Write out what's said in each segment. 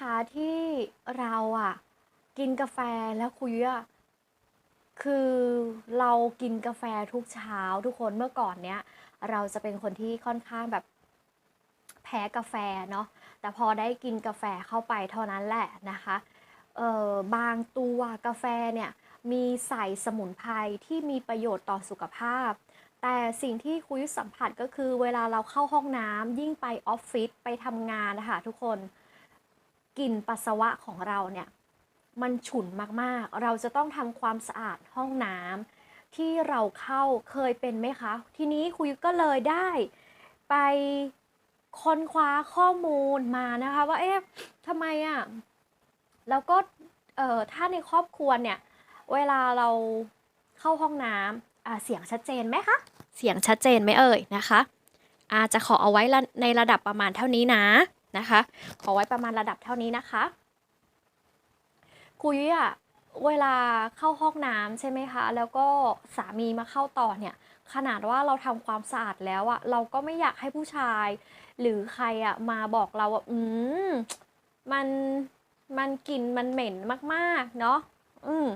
คะที่เราอะกินกาแฟแล้วคุยอะคือเรากินกาแฟทุกเช้าทุกคนเมื่อก่อนเนี้ย เราจะเป็นคนที่ค่อนข้างแบบแพ้กาแฟเนาะแต่พอได้กินกาแฟเข้าไปเท่านั้นแหละนะคะเออบางตัวกาแฟเนี่ยมีใส่สมุนไพรที่มีประโยชน์ต่อสุขภาพ แต่สิ่งที่คุยสัมผัสก็คือเวลาเราเข้าห้องน้ำยิ่งไปออฟฟิศไปทำงานนะคะทุกคน กลิ่นปัสสาวะของเราเนี่ยมันฉุนมากๆ เราจะต้องทำความสะอาดห้องน้ำที่เราเข้าเคยเป็นไหมคะ ทีนี้คุยก็เลยได้ไปค้นคว้าข้อมูลมานะคะ ว่าเอ๊ะทำไมอะ่ะแล้วก็เอ่อถ้าในครอบครัวเนี่ย เวลาเราเข้าห้องน้ำเสียงชัดเจนไหมคะ เสียงชัดเจนไหมเอ่ยนะคะอาจจะขอเอาไว้ในระดับประมาณเท่านี้นะ นะคะ ขอไว้ประมาณระดับเท่านี้นะคะคุยอะเวลาเข้าห้องน้ำใช่ไหมคะ แล้วก็สามีมาเข้าต่อเนี่ย ขนาดว่าเราทำความสะอาดแล้วอะเราก็ไม่อยากให้ผู้ชาย หรือใครอะมาบอกเราว่าอืมมันมันกลิ่นมันเหม็นมากๆ เนาะอืม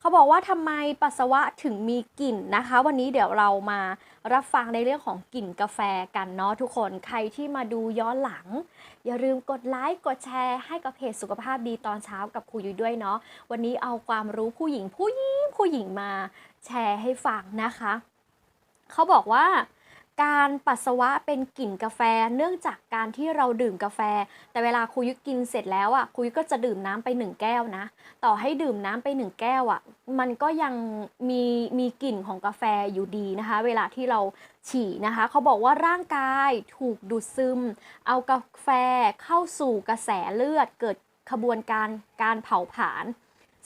เขาบอกว่าทำไมปัสสาวะถึงมีกลิ่นนะคะ วันนี้เดี๋ยวเรามารับฟังในเรื่องของกลิ่นกาแฟกันเนาะทุกคนใครที่มาดูย้อนหลัง อย่าลืมกดไลค์กดแชร์ให้กับเพจสุขภาพดีตอนเช้ากับครูยุ้ยด้วยเนาะวันนี้เอาความรู้ผู้หญิงผู้หญิงผู้หญิงมาแชร์ให้ฟังนะคะ เขาบอกว่า การปัสสาวะเป็นกลิ่นกาแฟ เนื่องจากการที่เราดื่มกาแฟ แต่เวลาครูยุ้ยกินเสร็จแล้วอะครูยุ้ยก็จะดื่มน้ำไปหนึ่งแก้วนะ ต่อให้ดื่มน้ำไปหนึ่งแก้วอะมันก็ยังมีมีกลิ่นของกาแฟอยู่ดีนะคะ เวลาที่เราฉี่นะคะ เขาบอกว่าร่างกายถูกดูดซึม เอากาแฟเข้าสู่กระแสเลือดเกิดขบวนการการเผาผลาญ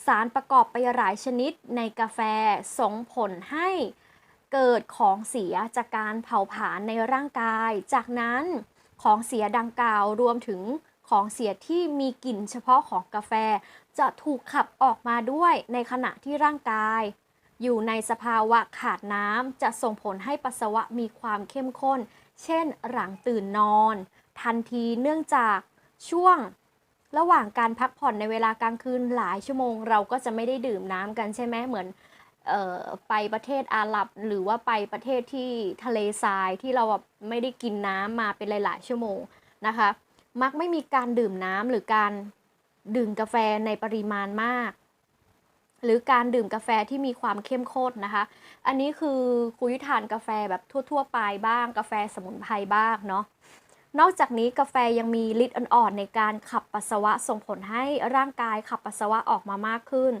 สารประกอบไปหลายชนิดในกาแฟส่งผลให้ เกิดของเสียจากการเผาผลาญในร่างกาย จากนั้นของเสียดังกล่าวรวมถึงของเสียที่มีกลิ่นเฉพาะของกาแฟ จะถูกขับออกมาด้วยในขณะที่ร่างกาย อยู่ในสภาวะขาดน้ำจะส่งผลให้ปัสสาวะมีความเข้มข้น เช่นหลังตื่นนอน ทันทีเนื่องจากช่วงระหว่างการพักผ่อนในเวลากลางคืนหลายชั่วโมง เราก็จะไม่ได้ดื่มน้ำกันใช่ไหมเหมือน ไปประเทศอาหรับ หรือว่าไปประเทศที่ทะเลทรายที่เราแบบไม่ได้กินน้ำมาเป็นหลาย ๆ ชั่วโมงนะคะ มักไม่มีการดื่มน้ำหรือการดื่มกาแฟในปริมาณมาก หรือการดื่มกาแฟที่มีความเข้มข้นนะคะ อันนี้คือคุยทานกาแฟแบบทั่ว ๆ ไปบ้าง กาแฟสมุนไพรบ้างเนาะ นอกจากนี้กาแฟยังมีฤทธิ์อ่อนๆในการขับปัสสาวะส่งผลให้ร่างกายขับปัสสาวะออกมามากขึ้น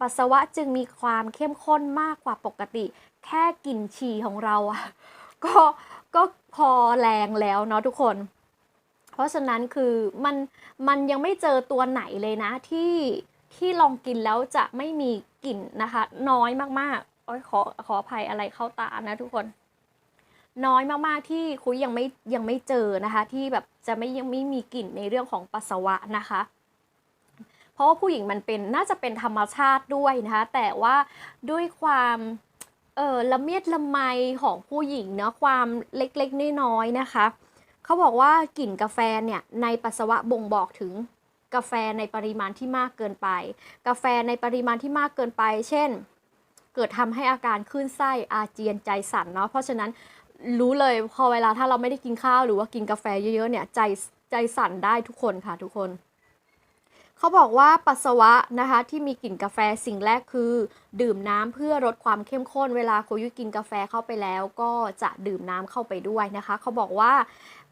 ปัสสาวะจึงมีความเข้มข้นมากกว่าปกติ แค่กลิ่นฉี่ของเราอะก็ก็พอแรงแล้วเนาะทุกคน เพราะฉะนั้นคือมันมันยังไม่เจอตัวไหนเลยนะที่ที่ลองกินแล้วจะไม่มีกลิ่นนะคะ น้อยมากๆอ้ยขอขออภัยอะไรเข้าตานะทุกคน น้อยมากๆที่คุยยังไม่ยังไม่เจอนะคะ ที่แบบจะไม่ยังไม่มีกลิ่นในเรื่องของปัสสาวะนะคะ เพราะว่าผู้หญิงมันเป็นน่าจะเป็นธรรมชาติด้วยนะคะ แต่ว่าด้วยความเออละเมียดละไมของผู้หญิงเนาะความเล็กๆน้อยๆนะคะเขาบอกว่ากลิ่นกาแฟเนี่ยในปัสสาวะบ่งบอกถึงกาแฟในปริมาณที่มากเกินไป กาแฟในปริมาณที่มากเกินไป เช่น เกิดทำให้อาการคลื่นไส้อาเจียนใจสั่นเนาะเพราะฉะนั้น รู้เลยพอเวลาถ้าเราไม่ได้กินข้าวหรือว่ากินกาแฟเยอะๆเนี่ยใจใจสั่นได้ทุกคนค่ะทุกคน เขาบอกว่าปัสสาวะนะคะที่มีกลิ่นกาแฟสิ่งแรกคือ ดื่มน้ำเพื่อลดความเข้มข้น เวลาโคยุกินกาแฟเข้าไปแล้ว ก็จะดื่มน้ำเข้าไปด้วยนะคะ เขาบอกว่า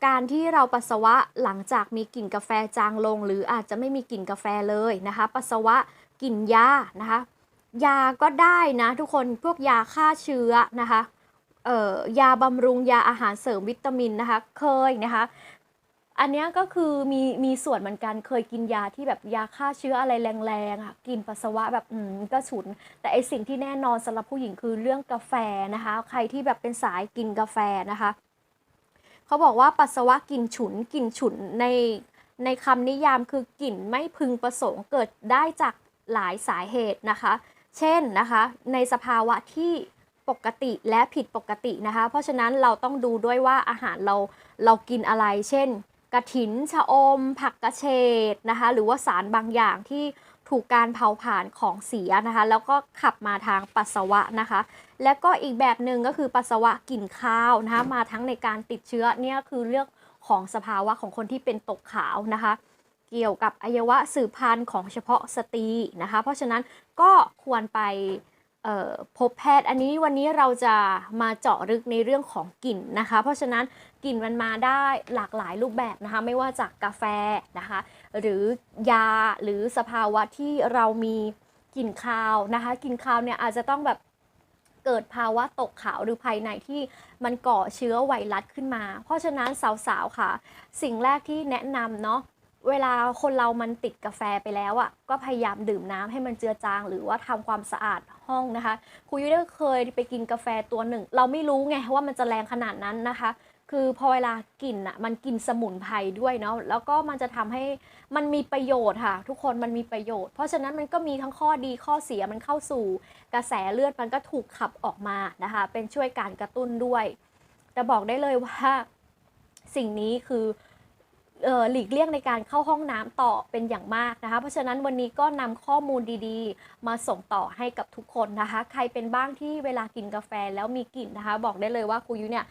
การที่เราปัสสาวะหลังจากมีกลิ่นกาแฟจางลง หรืออาจจะไม่มีกลิ่นกาแฟเลยนะคะ ปัสสาวะกลิ่นยานะคะ ยาก็ได้นะทุกคนพวกยาฆ่าเชื้อนะคะ ยาบำรุงยาอาหารเสริมวิตามินนะคะ เคยนะคะ อันนี้ก็คือมีมีส่วนเหมือนกันเคยกินยาที่แบบยาฆ่าเชื้ออะไรแรงๆอะกินปัสสาวะแบบอืมก็ฉุน แต่ไอสิ่งที่แน่นอนสำหรับผู้หญิงคือเรื่องกาแฟนะคะ ใครที่แบบเป็นสายกินกาแฟนะคะเขาบอกว่าปัสสาวะกลิ่นฉุนกลิ่นฉุนในในคำนิยามคือกลิ่นไม่พึงประสงค์เกิดได้จากหลายสาเหตุนะคะ เช่นนะคะ ในสภาวะที่ ปกติและผิดปกตินะคะ เพราะฉะนั้นเราต้องดูด้วยว่าอาหารเราเรากินอะไร เช่น กระถินชะอม ผักกระเฉดนะคะ หรือว่าสารบางอย่างที่ถูกการเผาผลาญของเสียนะคะ แล้วก็ขับมาทางปัสสาวะนะคะ แล้วก็อีกแบบหนึ่งก็คือปัสสาวะกลิ่นข้าวนะคะ มาทั้งในการติดเชื้อเนี่ยคือเรื่องของสภาวะของคนที่เป็นตกขาวนะคะ เกี่ยวกับอวัยวะสืบพันธุ์ของเฉพาะสตรีนะคะ เพราะฉะนั้นก็ควรไป พบแพทย์อันนี้วันนี้เราจะมาเจาะลึกในเรื่องของกลิ่นนะคะ เพราะฉะนั้นกลิ่นมันมาได้หลากหลายรูปแบบนะคะ ไม่ว่าจากกาแฟนะคะ หรือยาหรือสภาวะที่เรามีกลิ่นคาวนะคะกลิ่นคาวเนี่ยอาจจะต้องแบบเกิดภาวะตกขาวหรือภายในที่มันก่อเชื้อไวรัสขึ้นมา เพราะฉะนั้นสาวๆค่ะ สิ่งแรกที่แนะนำเนาะ เวลาคนเรามันติดกาแฟไปแล้วอะ่ะก็พยายามดื่มน้ำให้มันเจือจาง หรือว่าทำความสะอาดห้องนะคะครูยุ้ยได้เคยไปกินกาแฟตัวหนึ่ง เราไม่รู้ไงว่ามันจะแรงขนาดนั้นนะคะ คือพอเวลากินอะ่ะมันกินสมุนไพรด้วยเนาะแล้วก็มันจะทำให้มันมีประโยชน์ค่ะ ทุกคนมันมีประโยชน์ เพราะฉะนั้นมันก็มีทั้งข้อดีข้อเสียมันเข้าสู่ กระแสเลือดมันก็ถูกขับออกมานะคะ เป็นช่วยการกระตุ้นด้วย แต่บอกได้เลยว่าสิ่งนี้คือ หลีกเลี่ยงในการเข้าห้องน้ำต่อเป็นอย่างมากนะคะ เพราะฉะนั้นวันนี้ก็นำข้อมูลดีๆ มาส่งต่อให้กับทุกคนนะคะ ใครเป็นบ้างที่เวลากินกาแฟแล้วมีกลิ่นนะคะ บอกได้เลยว่าครูยุเนี่ย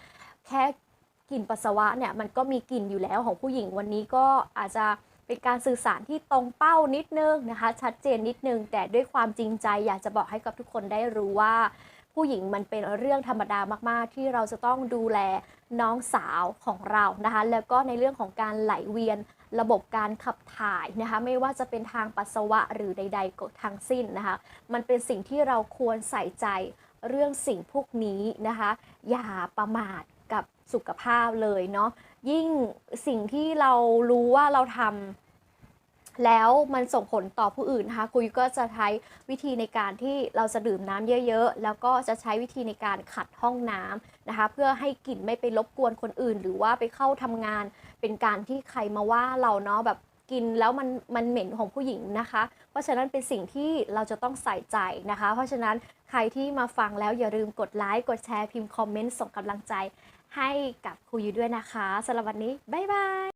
แค่กลิ่นปัสสาวะเนี่ยมันก็มีกลิ่นอยู่แล้วของผู้หญิงวันนี้ก็อาจจะเป็นการสื่อสารที่ตรงเป้านิดนึงนะคะ ชัดเจนนิดนึง แต่ด้วยความจริงใจอยากจะบอกให้กับทุกคนได้รู้ว่า ผู้หญิงมันเป็นเรื่องธรรมดามากๆ ที่เราจะต้องดูแลน้องสาวของเรานะคะ แล้วก็ในเรื่องของการไหลเวียนระบบการขับถ่ายนะคะ ไม่ว่าจะเป็นทางปัสสาวะหรือใด ๆก็ทั้งสิ้นนะคะ มันเป็นสิ่งที่เราควรใส่ใจเรื่องสิ่งพวกนี้นะคะ อย่าประมาทกับสุขภาพเลยเนาะยิ่งสิ่งที่เรารู้ว่าเราทำ แล้วมันส่งผลต่อผู้อื่นนะคะคุยก็จะใช้วิธีในการที่เราจะดื่มน้ำเยอะๆ แล้วก็จะใช้วิธีในการขัดห้องน้ำนะคะ เพื่อให้กลิ่นไม่ไปรบกวนคนอื่น หรือว่าไปเข้าทำงาน เป็นการที่ใครมาว่าเราเนาะแบบกินแล้วมันมันเหม็นของผู้หญิงนะคะ เพราะฉะนั้นเป็นสิ่งที่เราจะต้องใส่ใจนะคะ เพราะฉะนั้นใครที่มาฟังแล้วอย่าลืมกดไลค์กดแชร์พิมพ์คอมเมนต์ส่งกำลังใจให้กับครูยูด้วยนะคะสำหรับวันนี้ บ๊ายบาย